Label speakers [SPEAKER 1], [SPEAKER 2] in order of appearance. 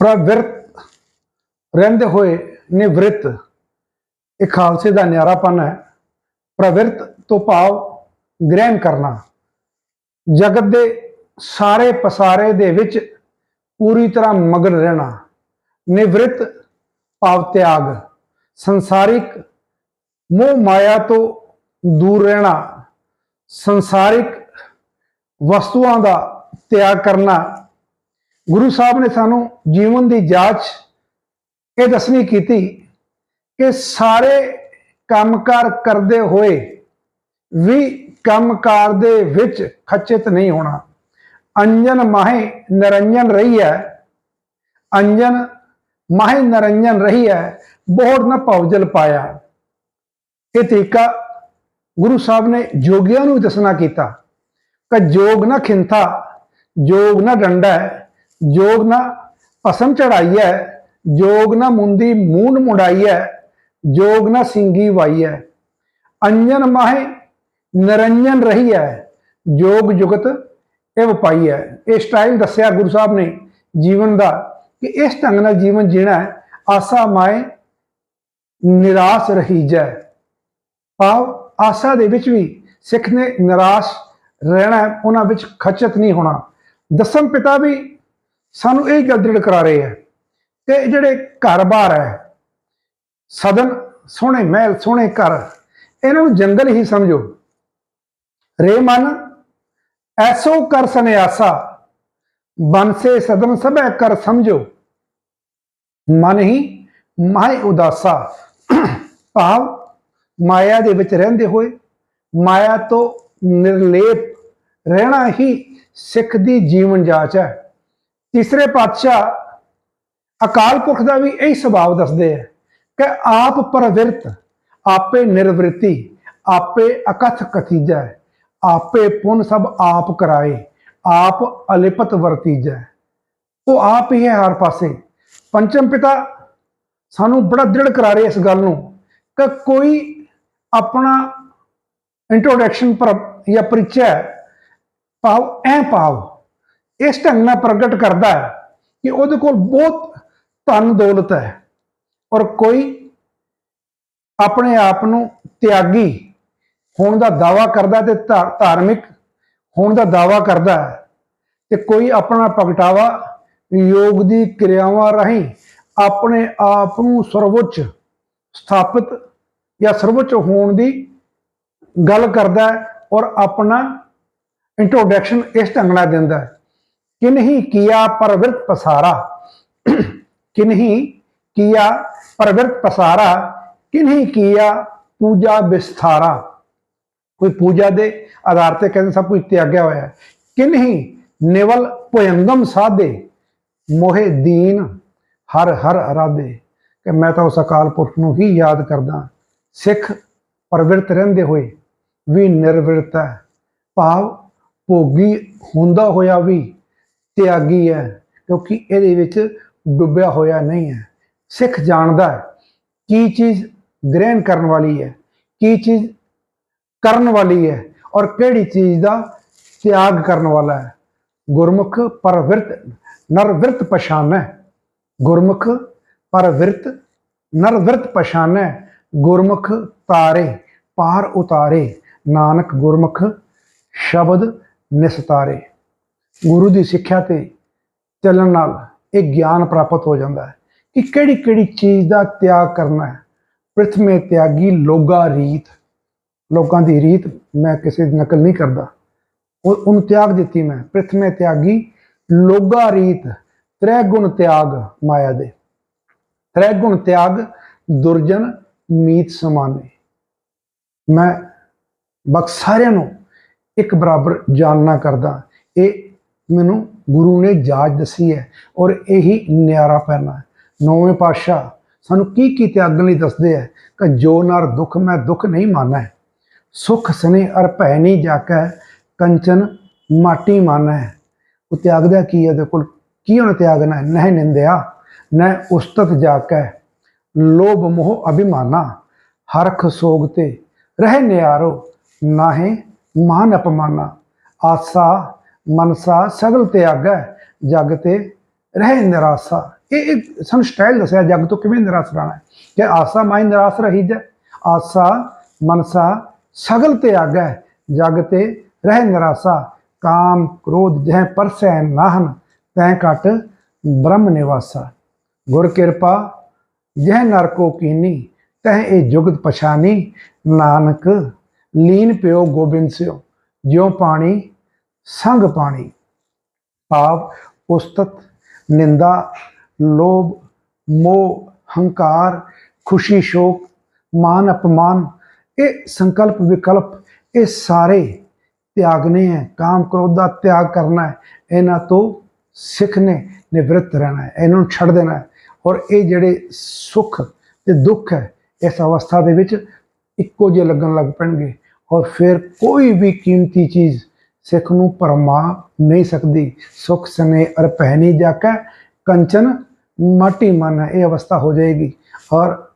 [SPEAKER 1] ਪ੍ਰਵਿਰਤ ਰਹਿੰਦੇ ਹੋਏ ਨਿਵ੍ਰਿਤ। ਇਹ ਖਾਲਸੇ ਦਾ ਨਿਆਰਾਪਨ ਹੈ। ਪ੍ਰਵਿਰਤ ਤੋਂ ਭਾਵ ਗ੍ਰਹਿਣ ਕਰਨਾ। ਜਗਤ ਦੇ ਸਾਰੇ ਪਸਾਰੇ ਦੇ ਵਿੱਚ ਪੂਰੀ ਤਰ੍ਹਾਂ ਮਗਨ ਰਹਿਣਾ। ਨਿਵ੍ਰਿਤ ਭਾਵ ਤਿਆਗ। ਸੰਸਾਰਿਕ ਮੋਹ ਮਾਇਆ ਤੋਂ ਦੂਰ ਰਹਿਣਾ। ਸੰਸਾਰਿਕ ਵਸਤੂਆਂ ਦਾ ਤਿਆਗ ਕਰਨਾ। ਗੁਰੂ ਸਾਹਿਬ ਨੇ ਸਾਨੂੰ ਜੀਵਨ ਦੀ ਜਾਂਚ ਇਹ ਦੱਸਣੀ ਕੀਤੀ ਕਿ ਸਾਰੇ ਕੰਮਕਾਰ ਕਰਦੇ ਹੋਏ ਵੀ ਕੰਮਕਾਰ ਦੇ ਵਿੱਚ ਖਚਿਤ ਨਹੀਂ ਹੋਣਾ। ਅੰਜਨ ਮਾਹੇ ਨਿਰੰਜਨ ਰਹੀ ਹੈ। ਅੰਜਨ ਮਾਹੇ ਨਿਰੰਜਨ ਰਹੀ ਹੈ। ਬਹੁਤ ਨਾ ਭਵਜਲ ਪਾਇਆ। ਇਹ ਤਰੀਕਾ ਗੁਰੂ ਸਾਹਿਬ ਨੇ ਜੋਗੀਆਂ ਨੂੰ ਦੱਸਣਾ ਕੀਤਾ ਕਿ ਜੋਗ ਨਾ ਖਿੰਥਾ, ਜੋਗ ਨਾ ਡੰਡਾ ਹੈ। ਜੋਗ ਨਾ ਭਸਮ ਚੜਾਈ ਹੈ ਜੋਗ ਨਾ ਮੁੰਦੀ ਮੂੰਡ ਮੁੜਾਈ ਜੋਗ ਨਾ ਸਿੰਗੀ ਵਾਈ ਹੈ ਅੰਜਨ ਮਾਹੇ ਨਿਰੰਜਨ ਰਹੀ ਜੋਗ ਜੁਗਤ ਇਹ ਪਾਈ ਇਹ ਸਟਾਈਲ ਦੱਸਿਆ ਗੁਰੂ ਸਾਹਿਬ ਨੇ ਜੀਵਨ ਦਾ ਕਿ ਇਸ ਢੰਗ ਨਾਲ ਜੀਵਨ ਜੀਣਾ ਆਸਾ ਮਾਏ ਨਿਰਾਸ਼ ਰਹੀ ਜੈ ਭਾਵ ਆਸਾ ਦੇ ਵਿੱਚ ਵੀ ਸਿੱਖ ਨੇ ਨਿਰਾਸ਼ ਰਹਿਣਾ ਉਹਨਾਂ ਵਿੱਚ ਖਚਤ ਨਹੀਂ ਹੋਣਾ। ਦਸਮ ਪਿਤਾ ਵੀ ਸਾਨੂੰ ਇਹ ਗੱਲ ਕਰਾ ਰਹੇ ਹੈ ਕਿ ਇਹ ਜਿਹੜੇ ਘਰ-ਬਾਰ ਹੈ, ਸਦਨ, ਸੋਹਣੇ ਮਹਿਲ, ਸੋਹਣੇ ਘਰ, ਇਹਨਾਂ ਨੂੰ ਜੰਗਲ ਹੀ ਸਮਝੋ। ਰੇ ਮਨ, ਐਸੋ ਕਰ ਸੰਿਆਸਾ ਬਨਸੇ ਸਦਨ ਸਭੈ ਕਰ ਸਮਝੋ। ਮਨ ਹੀ ਮਾਇ ਉਦਾਸਾ। ਭਾਵ ਮਾਇਆ ਦੇ ਵਿੱਚ ਰਹਿੰਦੇ ਹੋਏ, ਮਾਇਆ ਤੋਂ ਨਿਰਲੇਪ ਰਹਿਣਾ ਹੀ ਸਿੱਖ ਦੀ ਜੀਵਨ ਜਾਚ ਹੈ। ਤੀਸਰੇ ਪਾਤਸ਼ਾਹ ਅਕਾਲ ਪੁਰਖ ਦਾ ਵੀ ਇਹੀ ਸੁਭਾਅ ਦੱਸਦੇ ਹੈ ਕਿ ਆਪ ਪਰਵਿਰਤ, ਆਪੇ ਨਿਰਵ੍ਰਿਤੀ, ਆਪੇ ਅਕਥ ਕਥੀਜੈ, ਆਪੇ ਪੁੰਨ ਸਭ ਆਪ ਕਰਾਏ, ਆਪ ਅਲਿਪਤ ਵਰਤੀਜੈ। ਉਹ ਆਪ ਹੀ ਹੈ ਹਰ ਪਾਸੇ। ਪੰਚਮ ਪਿਤਾ ਸਾਨੂੰ ਬੜਾ ਦ੍ਰਿੜ ਕਰਾ ਰਹੇ ਇਸ ਗੱਲ ਨੂੰ ਕਿ ਕੋਈ ਆਪਣਾ ਇੰਟਰੋਡਕਸ਼ਨ ਪਰ ਜਾਂ ਪਰਿਚੈ ਭਾਵ ਐ ਭਾਵ ਇਸ ਢੰਗ ਨਾਲ ਪ੍ਰਗਟ ਕਰਦਾ ਹੈ ਕਿ ਉਹਦੇ ਕੋਲ ਬਹੁਤ ਧਨ ਦੌਲਤ ਹੈ ਔਰ ਕੋਈ ਆਪਣੇ ਆਪ ਨੂੰ ਤਿਆਗੀ ਹੋਣ ਦਾ ਦਾਵਾ ਕਰਦਾ ਤੇ ਧਾ- ਧਾਰਮਿਕ ਹੋਣ ਦਾ ਦਾਵਾ ਕਰਦਾ ਹੈ ਤੇ ਕੋਈ ਆਪਣਾ ਪ੍ਰਗਟਾਵਾ ਯੋਗ ਦੀ ਕਿਰਿਆਵਾਂ ਰਾਹੀਂ ਆਪਣੇ ਆਪ ਨੂੰ ਸਰਵਉੱਚ ਸਥਾਪਿਤ ਜਾਂ ਸਰਵਉੱਚ ਹੋਣ ਦੀ ਗੱਲ ਕਰਦਾ ਔਰ ਆਪਣਾ ਇੰਟਰੋਡਕਸ਼ਨ ਇਸ ਢੰਗ ਨਾਲ ਦਿੰਦਾ ਹੈ। ਕਿਨਹੀ ਕੀਆ ਪਰਵਿਰਤ ਪਸਾਰਾ? ਕਿਨਹੀ ਕੀਆ ਪਰਵਿਰਤ ਪਸਾਰਾ? ਕਿਨਹੀ ਕੀਆ ਪੂਜਾ ਵਿਸਥਾਰਾ? ਕੋਈ ਪੂਜਾ ਦੇ ਆਧਾਰ ਤੇ ਕਹਿੰਦੇ ਸਭ ਕੁਝ ਤਿਆਗਿਆ ਹੋਇਆ ਹੈ। ਕਿਨਹੀ ਨਿਵਲ ਭੁਯੰਗਮ ਸਾਧੇ? ਮੋਹੇ ਦੀਨ ਹਰ ਹਰ ਅਰਾਧੇ। ਕਿ ਮੈਂ ਤਾਂ ਉਸ ਅਕਾਲ ਪੁਰਖ ਨੂੰ ਹੀ ਯਾਦ ਕਰਦਾ ਸਿੱਖ ਪਰਵਿਰਤ ਰਹਿੰਦੇ ਹੋਏ ਵੀ ਨਿਰਵਿਰਤ ਹੈ। ਭਾਵ ਭੋਗੀ ਹੁੰਦਾ ਹੋਇਆ ਵੀ ਤਿਆਗੀ ਹੈ, ਕਿਉਂਕਿ ਇਹਦੇ ਵਿੱਚ ਡੁੱਬਿਆ ਹੋਇਆ ਨਹੀਂ ਹੈ। ਸਿੱਖ ਜਾਣਦਾ ਹੈ ਕੀ ਚੀਜ਼ ਗ੍ਰਹਿਣ ਕਰਨ ਵਾਲੀ ਹੈ, ਕੀ ਚੀਜ਼ ਕਰਨ ਵਾਲੀ ਹੈ ਔਰ ਕਿਹੜੀ ਚੀਜ਼ ਦਾ ਤਿਆਗ ਕਰਨ ਵਾਲਾ ਹੈ। ਗੁਰਮੁਖ ਪਰਵਿਰਤ, ਨਰਵਿਰਤ ਪਛਾਨੈ। ਗੁਰਮੁਖ ਪਰਵਿਰਤ, ਨਰਵਿਰਤ ਪਛਾਨੈ। ਗੁਰਮੁਖ ਤਾਰੇ, ਪਾਰ ਉਤਾਰੇ। ਨਾਨਕ ਗੁਰਮੁਖ ਸ਼ਬਦ ਨਿਸਤਾਰੇ। ਗੁਰੂ ਦੀ ਸਿੱਖਿਆ ਤੇ ਚੱਲਣ ਨਾਲ ਇਹ ਗਿਆਨ ਪ੍ਰਾਪਤ ਹੋ ਜਾਂਦਾ ਹੈ ਕਿ ਕਿਹੜੀ ਕਿਹੜੀ ਚੀਜ਼ ਦਾ ਤਿਆਗ ਕਰਨਾ ਹੈ। ਪ੍ਰਥਮੇ ਤਿਆਗੀ ਲੋਗਾ ਰੀਤ। ਲੋਕਾਂ ਦੀ ਰੀਤ ਮੈਂ ਕਿਸੇ ਦੀ ਨਕਲ ਨਹੀਂ ਕਰਦਾ। ਉਹ ਉਹਨੂੰ ਤਿਆਗ ਦਿੱਤੀ ਮੈਂ। ਪ੍ਰਥਮੇ ਤਿਆਗੀ ਲੋਗਾ ਰੀਤ ਤ੍ਰੈ ਗੁਣ ਤਿਆਗ ਮਾਇਆ ਦੇ। ਤ੍ਰੈ ਗੁਣ ਤਿਆਗ ਦੁਰਜਨ ਮੀਤ ਸਮਾਨੇ। ਮੈਂ ਬਖ ਸਾਰਿਆਂ ਨੂੰ ਇੱਕ ਬਰਾਬਰ ਜਾਣਨਾ ਕਰਦਾ। ਇਹ ਮੈਨੂੰ ਗੁਰੂ ਨੇ ਜਾਚ ਦੱਸੀ ਹੈ ਔਰ ਇਹੀ ਨਿਆਰਾ ਪੈਣਾ ਹੈ। ਨੌਵੇਂ ਪਾਤਸ਼ਾਹ ਸਾਨੂੰ ਕੀ ਕੀ ਤਿਆਗਣ ਲਈ ਦੱਸਦੇ ਹੈ ਕਿ ਜੋ ਨਰ ਦੁੱਖ ਮੈਂ ਦੁੱਖ ਨਹੀਂ ਮਾਨੈ ਸੁਖ ਸਨੇ ਅਰ ਭੈ ਨਹੀਂ ਜਾਕੈ, ਕੰਚਨ ਮਾਟੀ ਮਾਨੈ ਉਹ ਤਿਆਗਦਾ ਕੀ ਹੈ? ਉਹਦੇ ਕੋਲ ਕੀ ਉਹਨੇ ਤਿਆਗਣਾ ਨਹਿ ਨਿੰਦਿਆ, ਨਹਿ ਉਸਤਤ ਜਾਕੈ। ਲੋਭ ਮੋਹ ਅਭਿਮਾਨਾ, ਹਰਖ ਸੋਗ ਤੇ ਰਹਿ ਨਿਆਰੋ, ਨਾਹੇ ਮਾਨ ਅਪਮਾਨਾ। ਆਸਾ ਮਨਸਾ ਸਗਲ ਤਿਆਗੈ ਜਗ ਤੇ ਰਹਿ ਨਿਰਾਸਾ। ਇਹ ਇਹ ਸਾਨੂੰ ਸਟਾਈਲ ਦੱਸਿਆ, ਜਗ ਤੋਂ ਕਿਵੇਂ ਨਿਰਾਸ਼ ਰਹਿਣਾ ਹੈ? ਕਿ ਆਸਾ ਮਾਈ ਨਿਰਾਸ਼ ਰਹੀ ਜੈ, ਆਸਾ ਮਨਸਾ ਸਗਲ ਤੇ ਆਗੈ ਜਗ ਤੇ ਰਹਿ ਨਿਰਾਸਾ। ਕਾਮ ਕ੍ਰੋਧ ਜਹ ਪਰਸੈ ਨਾਹਨ, ਤੈ ਘਟ ਬ੍ਰਹਮ ਨਿਵਾਸਾ। ਗੁਰ ਕਿਰਪਾ ਯਹ ਨਰ ਕੋ ਕੀਨੀ ਤਹ ਇਹ ਜੁਗਤ ਪਛਾਨੀ। ਨਾਨਕ ਲੀਨ ਪਿਓ ਗੋਬਿੰਦ ਸਿਓ, ਜਿਉ ਪਾਣੀ ਸੰਗ ਪਾਣੀ, ਪਾਪ ਉਸਤਤ ਨਿੰਦਾ, ਲੋਭ, ਮੋਹ, ਹੰਕਾਰ, ਖੁਸ਼ੀ, ਸ਼ੋਕ, ਮਾਨ, ਅਪਮਾਨ, ਇਹ ਸੰਕਲਪ ਵਿਕਲਪ, ਇਹ ਸਾਰੇ ਤਿਆਗਨੇ ਹੈ, ਕਾਮ ਕ੍ਰੋਧ ਦਾ ਤਿਆਗ ਕਰਨਾ ਹੈ, ਇਹਨਾਂ ਤੋਂ ਸਿੱਖ ਨੇ ਨਿਵਰਤ ਰਹਿਣਾ ਹੈ, ਇਹਨਾਂ ਨੂੰ ਛੱਡ ਦੇਣਾ ਹੈ ਔਰ ਇਹ ਜਿਹੜੇ ਸੁੱਖ ਤੇ ਦੁੱਖ ਹੈ, ਇਸ ਅਵਸਥਾ ਦੇ ਵਿੱਚ ਇੱਕੋ ਜਿਹੇ ਲੱਗਣ ਲੱਗ ਪੈਣਗੇ ਔਰ ਫਿਰ ਕੋਈ ਵੀ ਕੀਮਤੀ ਚੀਜ਼ ਸਿੱਖ ਨੂੰ ਪਰਮਾ ਨਹੀਂ ਸਕਦੀ। ਸੁਖ ਸਨੇ ਅਰ ਪਹਿਨੀ ਜਾਕੈ, ਕੰਚਨ ਮਾਟੀ ਮਨ ਹੈ, ਇਹ ਅਵਸਥਾ ਹੋ ਜਾਏਗੀ। ਔਰ